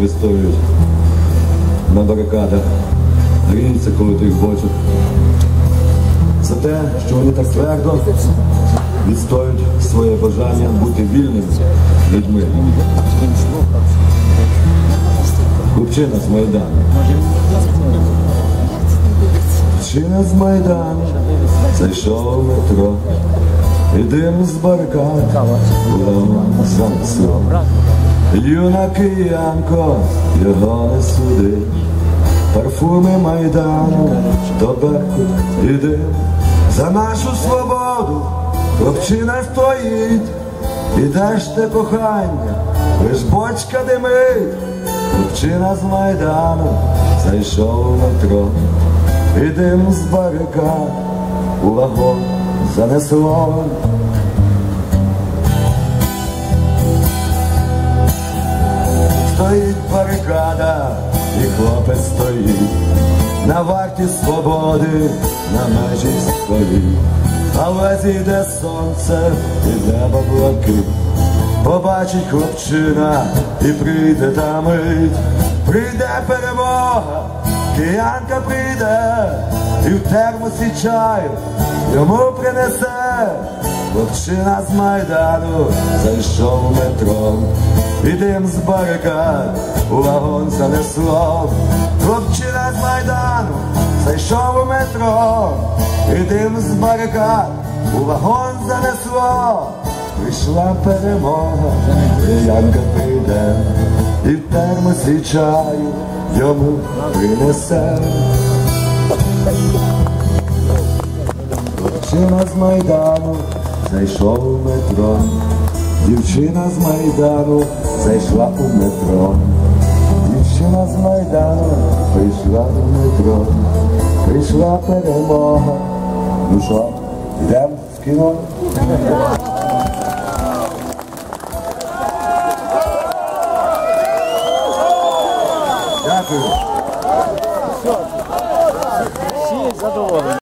Вистоюють на барикадах, гріються, коли ти їх бачать. За те, що вони так твердо відстоюють своє бажання бути вільними людьми. Хлопчина з Майдану. Хлопчина з Майдану зайшов у метро. І дим з барикад було занесло. Юна киянко, його не суди, парфуми майдану, беркут і дим. За нашу свободу хлопчина стоїть, і де ж те кохання, лиш бочка димить, хлопчина з майдану зайшов у метро, і дим з барикад у вагон занесло. Стоїть барикада, і хлопець стоїть на варті свободи, на межі стоїть, але зійде сонце і небо блакить. Побачить хлопчина і прийде та мить, прийде перемога, киянка прийде, і в термосі чаю йому принесе. Хлопчина з Майдану зайшов у метро, і дим з барикад у вагон занесло. Хлопчина з Майдану зайшов у метро, і дим з барикад у вагон занесло. Прийшла перемога, Янка прийде, і в термосі чаю йому принесе. Дівчина з Майдану зайшов у метро, дівчина з Майдану зайшла у метро, дівчина з Майдану прийшла у метро, прийшла перемога. Ну що, йдемо в кіно? Дякую. Всі задоволені.